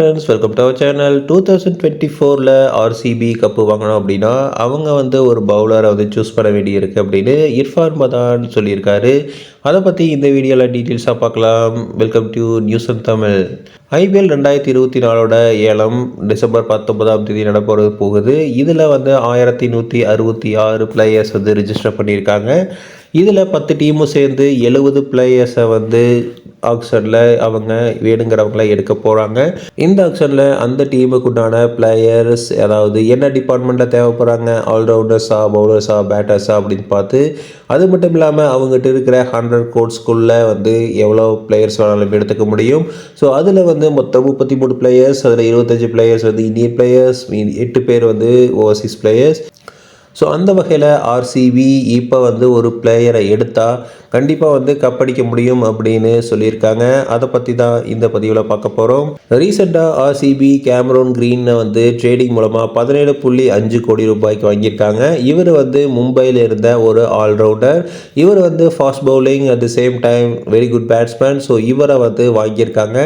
Friends welcome to our channel two thousand twenty ஃபோரில் RCB cup வாங்கணும் அப்படின்னா அவங்க வந்து ஒரு பவுலரை வந்து சூஸ் பண்ண வேண்டியிருக்கு அப்படின்னு இர்ஃபான் மதான் சொல்லியிருக்காரு. அதை பற்றி இந்த வீடியோவில் டீட்டெயில்ஸாக பார்க்கலாம். Welcome to news and Tamil IPL ரெண்டாயிரத்தி இருபத்தி நாலோட ஏலம் டிசம்பர் பத்தொன்பதாம் தேதி நடப்பது போகுது. இதில் வந்து ஆயிரத்தி நூற்றி அறுபத்தி ஆறு பிளேயர்ஸ் வந்து ரிஜிஸ்டர் பண்ணியிருக்காங்க. இதில் பத்து டீமும் சேர்ந்து எழுபது பிளேயர்ஸை வந்து ஆக்ஷனில் அவங்க வேணுங்கிறவங்கள எடுக்க போகிறாங்க இந்த ஆக்ஷனில் அந்த டீமுக்குண்டான பிளேயர்ஸ் அதாவது என்ன டிபார்ட்மெண்ட்டில் தேவைப்படுறாங்க? ஆல்ரவுண்டர்ஸா பவுலர்ஸா பேட்டர்ஸா அப்படின்னு பார்த்து அது மட்டும் இல்லாமல் அவங்ககிட்ட இருக்கிற ஹண்ட்ரட் கோட்ஸ்குள்ளே வந்து எவ்வளோ பிளேயர்ஸ் வேணாலும் எடுத்துக்க முடியும். ஸோ அதில் வந்து மொத்தம் முப்பத்தி மூணு பிளேயர்ஸ் அதில் இருபத்தஞ்சி பிளேயர்ஸ் வந்து இந்தியன் பிளேயர்ஸ் எட்டு பேர் வந்து ஓவர்சீஸ் பிளேயர்ஸ் ஸோ அந்த வகையில் ஆர்சிபி இப்போ வந்து ஒரு பிளேயரை எடுத்தால் கண்டிப்பாக வந்து கப்படிக்க முடியும் அப்படின்னு சொல்லியிருக்காங்க. அதை பற்றி தான் இந்த பதிவில் பார்க்க போகிறோம் ரீசெண்டாக ஆர்சிபி கேமரோன் க்ரீனை வந்து ட்ரேடிங் மூலமாக பதினேழு புள்ளி அஞ்சு கோடி ரூபாய்க்கு வாங்கியிருக்காங்க. இவர் வந்து மும்பையில் இருந்த ஒரு ஆல்ரவுண்டர் இவர் வந்து fast bowling at the same time very good batsman so இவரை வந்து வாங்கியிருக்காங்க.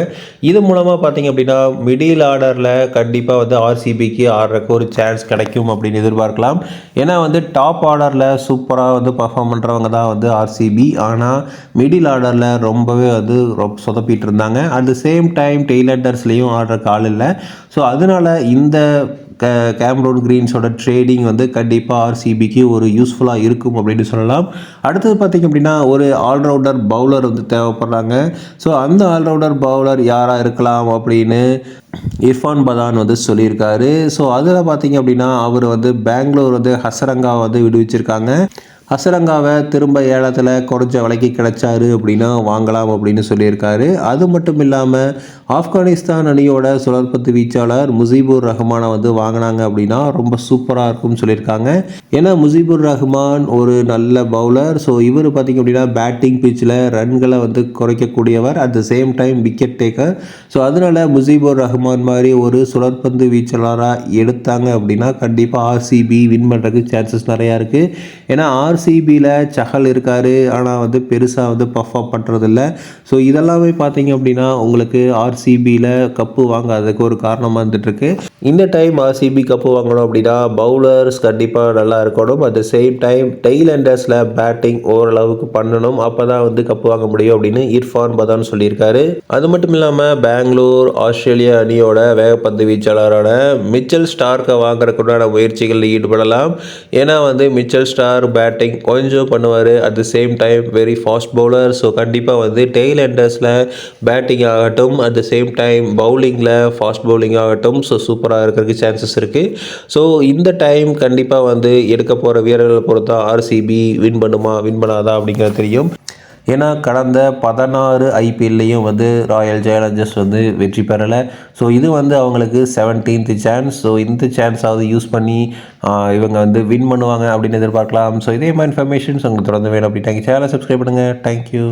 இது மூலமாக பார்த்தீங்க அப்படின்னா மிடில் ஆர்டரில் கண்டிப்பாக வந்து ஆர்சிபிக்கு ஆடுறக்கு ஒரு சான்ஸ் கிடைக்கும் அப்படின்னு எதிர்பார்க்கலாம். ஏன்னா வந்து டாப் ஆர்டரில் சூப்பராக வந்து பர்ஃபார்ம் பண்ணுறவங்க தான் வந்து ஆர்சிபி ஆனால் மிடில் ஆர்டரில் ரொம்பவே வந்து ரொம்ப சொதப்பிட்டு இருந்தாங்க அட் த சேம் டைம் டெய்லர்டர்ஸ்லேயும் ஆடுறக்கு ஆள் இல்லை. ஸோ அதனால் இந்த க கேம்ரோன் க்ரீன்ஸோட ட்ரேடிங் வந்து கண்டிப்பாக ஆர்சிபிக்கு ஒரு யூஸ்ஃபுல்லாக இருக்கும் அப்படின்னு சொல்லலாம். அடுத்தது பார்த்திங்க அப்படின்னா ஒரு ஆல்ரவுண்டர் பவுலர் வந்து தேவைப்படுறாங்க. ஸோ அந்த ஆல்ரவுண்டர் பவுலர் யாராக இருக்கலாம் அப்படின்னு இர்ஃபான் பதான் வந்து சொல்லியிருக்காரு. ஸோ அதில் பார்த்திங்க அப்படின்னா அவர் வந்து பெங்களூர் வந்து ஹசரங்கா வந்து விடுவிச்சிருக்காங்க. ஹசரங்காவை திரும்ப ஏலத்தில் குறைஞ்ச விலைக்கு கிடைச்சாரு அப்படின்னா வாங்கலாம் அப்படின்னு சொல்லியிருக்காரு. அது மட்டும் இல்லாமல் ஆப்கானிஸ்தான் அணியோட சுழற்பத்து வீச்சாளர் முசீபுர் ரஹ்மானை வந்து வாங்கினாங்க அப்படின்னா ரொம்ப சூப்பராக இருக்கும்னு சொல்லியிருக்காங்க. ஏன்னா முசீபுர் ரஹ்மான் ஒரு நல்ல பவுலர். ஸோ இவர் பார்த்திங்க அப்படின்னா பேட்டிங் பிச்சில் ரன்களை வந்து குறைக்கக்கூடியவர். At the same time wicket taker so அதனால் முசீபுர் ரஹ்மான் மாதிரி ஒரு சுழற்பந்து வீச்சாளராக எடுத்தாங்க அப்படின்னா கண்டிப்பாக ஆர்சிபி வின் பண்ணுறதுக்கு சான்சஸ் நிறையா இருக்குது ஏன்னா ஆர் ஆர்சிபியில் சஹல் இருக்கார். ஆனால் வந்து பெருசாக வந்து பர்ஃபார்ம் பண்ணுறதில்ல ஸோ இதெல்லாமே பார்த்தீங்க அப்படின்னா உங்களுக்கு ஆர்சிபியில் கப்பு வாங்காததுக்கு ஒரு காரணமாக இருந்துகிட்ருக்கு இந்த டைம் ஆர்சிபி கப்பு வாங்கணும் அப்படின்னா பவுலர்ஸ் கண்டிப்பாக நல்லா இருக்கணும். அட் த சேம் டைம் டெய்லண்டர்ஸில் பேட்டிங் ஓரளவுக்கு பண்ணணும். அப்போ தான் வந்து கப்பு வாங்க முடியும் அப்படின்னு இர்ஃபான் பதான் சொல்லியிருக்காரு. அது மட்டும் இல்லாமல் பெங்களூர் ஆஸ்திரேலியா அணியோட வேகப்பந்து வீச்சாளரான மிச்சல் ஸ்டார்க்கை வாங்குறதுக்குண்டான முயற்சிகளில் ஈடுபடலாம். ஏன்னா வந்து மிச்சல் ஸ்டார் பேட்டிங் பேட்டிங் கொஞ்சம் பண்ணுவார். At the same time very fast bowler so கண்டிப்பாக வந்து டெய்ல் எண்டர்ஸில் பேட்டிங் ஆகட்டும். அட் த சேம் டைம் பவுலிங்கில் ஃபாஸ்ட் பவுலிங் ஆகட்டும். ஸோ சூப்பராக இருக்கிறதுக்கு சான்சஸ் இருக்குது ஸோ இந்த டைம் கண்டிப்பாக வந்து எடுக்க போகிற வீரர்களை பொறுத்தா ஆர்சிபி வின் பண்ணுமா வின் பண்ணாதா அப்படிங்கிறது தெரியும். ஏன்னா கடந்த பதினாறு ஐபிஎல்லையும் வந்து ராயல் சேலஞ்சர்ஸ் வந்து வெற்றி பெறலை. ஸோ இது வந்து அவங்களுக்கு செவன்டீன்த் சான்ஸ் ஸோ இந்த சான்ஸாவது யூஸ் பண்ணி இவங்க வந்து வின் பண்ணுவாங்க அப்படின்னு எதிர்பார்க்கலாம். ஸோ இதே மாதிரி இன்ஃபர்மேஷன்ஸ் உங்களுக்கு தொடர்ந்து வேணும் அப்படி தேங்க்யூ சேனலை சப்ஸ்கிரைப் பண்ணுங்கள் தேங்க்யூ